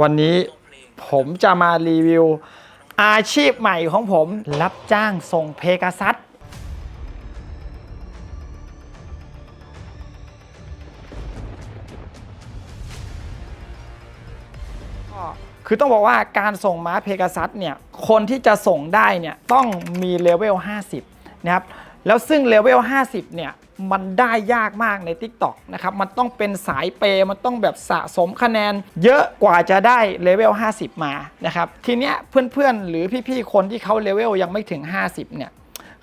วันนี้ผมจะมารีวิว อาชีพใหม่ของผมรับจ้างส่งเพกาซัสคือต้องบอกว่าการส่งม้าเพกาซัสเนี่ย คนที่จะส่งได้เนี่ย ต้องมีเลเวล 50 นะครับ แล้วซึ่งเลเวล 50 เนี่ย มันได้ยากมากใน TikTok นะครับ มันต้องเป็นสายเปย์มันต้องแบบสะสมคะแนน เยอะกว่าจะได้เลเวล 50 มานะครับ ทีเนี้ยเพื่อนๆ หรือพี่ๆ คนที่เขาเลเวลยังไม่ถึง 50 เนี่ย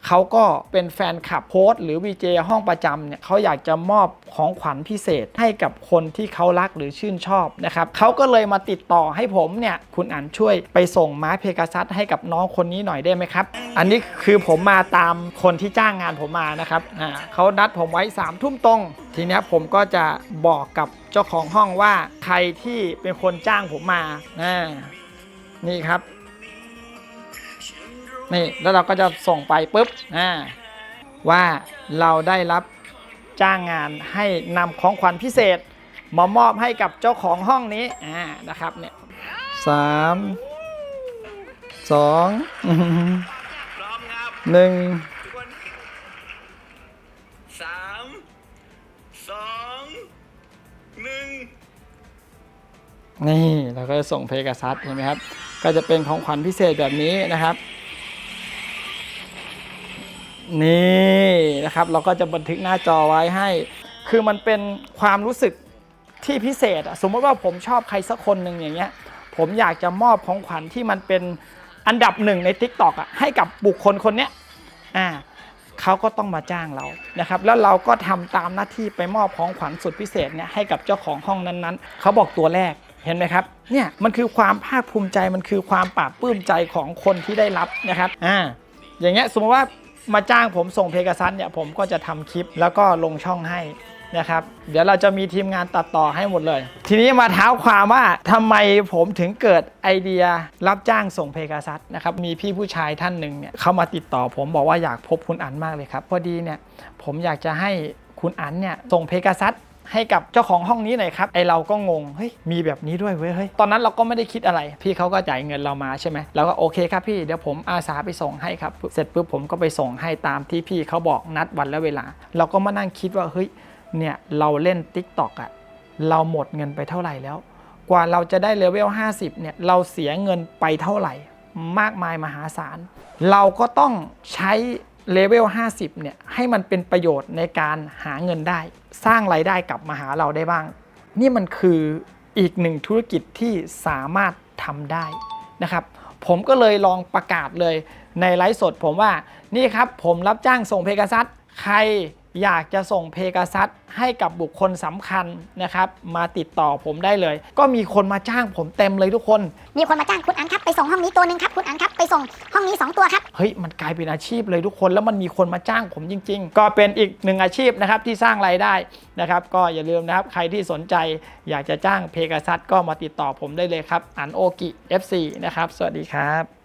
เขาก็เป็นแฟนคลับโพสต์หรือ VJ ห้องประจำเนี่ยเขาอยากจะมอบของขวัญพิเศษให้กับคนที่เขารักหรือชื่นชอบนะครับเขาก็เลยมาติดต่อให้ผมเนี่ยคุณอันช่วยไปส่งม้าเพกาซัสให้กับน้องคนนี้หน่อยได้ไหมครับ อันนี้คือผมมาตามคนที่จ้างงานผมมานะครับอ่าเขานัดผมไว้3ามทุ่มตรง ทีนี้ผมก็จะบอกกับเจ้าของห้องว่าใครที่เป็นคนจ้างผมมาอ่านี่ครับ นี่แล้วเราก็จะส่งไปปุ๊บอ่าว่าเราได้รับจ้างงานให้นำของขวัญพิเศษมามอบให้กับเจ้าของห้องนี้อ่านะครับเนี่ยสามสองอื้อหือพร้อมครับหนึ่งทุกคนสามสองหนึ่งนี่เราก็จะส่งเพกาซัสเห็นไหมครับ ก็จะเป็นของขวัญพิเศษแบบนี้นะครับ นี่นะครับ เราก็จะบันทึกหน้าจอไว้ให้ คือมันเป็นความรู้สึกที่พิเศษอะสมมติว่าผมชอบใครสักคนหนึ่งอย่างเงี้ย ผมอยากจะมอบของขวัญที่มันเป็นอันดับหนึ่งใน Tik t o อกอะให้กับบุคคลคนเนี้ยอ่าเขาก็ต้องมาจ้างเรานะครับ แล้วเราก็ทำตามหน้าที่ไปมอบของขวัญสุดพิเศษเนี่ยให้กับเจ้าของห้องนั้นๆ เขาบอกตัวแรกเห็นไหมครับเนี่ยมันคือความภาคภูมิใจมันคือความปราบปลื้มใจของคนที่ได้รับนะครับอ่าอย่างเงี้ยสมมติว่า มาจ้างผมส่งเพกซัสเนี่ยผมก็จะทำคลิปแล้วก็ลงช่องให้นะครับ เดี๋ยวเราจะมีทีมงานตัดต่อให้หมดเลย ทีนี้มาเท้าความว่าทำไมผมถึงเกิดไอเดียรับจ้างส่งเพกาซัสนะครับ มีพี่ผู้ชายท่านหนึ่งเนี่ยเขามาติดต่อผมบอกว่าอยากพบคุณอันมากเลยครับ พอดีเนี่ยผมอยากจะให้คุณอันเนี่ยส่งเพกาซัส ให้กับเจ้าของห้องนี้หน่อยครับไอเราก็งงเฮ้ยมีแบบนี้ด้วยเว้ยเฮ้ยตอนนั้นเราก็ไม่ได้คิดอะไร พี่เขาก็จ่ายเงินเรามาใช่ไหมเราก็โอเคครับพี่เดี๋ยวผมอาสาไปส่งให้ครับเสร็จปุ๊บผมก็ไปส่งให้ตามที่พี่เขาบอกนัดวันและเวลา เราก็มานั่งคิดว่าเฮ้ยเนี่ยเราเล่น Tik t o อกอะเราหมดเงินไปเท่าไหร่แล้ว กว่าเราจะได้เลเวล 50 เนี่ย เราเสียเงินไปเท่าไหร่ มากมายมหาศาล เราก็ต้องใช้ เลเวล 50 เนี่ย ให้มันเป็นประโยชน์ในการหาเงินได้ สร้างไรายได้กลับมาหาเราได้บ้าง นี่มันคืออีกหนึ่งธุรกิจที่สามารถทำได้นะครับ ผมก็เลยลองประกาศเลยในไลฟ์สดผมว่านี่ครับผมรับจ้างส่งเพกาซัสใคร อยากจะส่งเพกาซัสให้กับบุคคลสำคัญนะครับ มาติดต่อผมได้เลย ก็มีคนมาจ้างผมเต็มเลยทุกคน มีคนมาจ้างคุณอันครับไปส่งห้องนี้ตัวหนึ่งครับคุณอันครับไปส่งห้องนี้ 2 ตัวครับ เฮ้ย มันกลายเป็นอาชีพเลยทุกคนแล้วมันมีคนมาจ้างผมจริง ๆ ก็เป็นอีกหนึ่งอาชีพนะครับที่สร้างรายได้นะครับ ก็อย่าลืมนะครับใครที่สนใจอยากจะจ้างเพกาซัสก็มาติดต่อผมได้เลยครับอันโอกิ FC นะครับสวัสดีครับ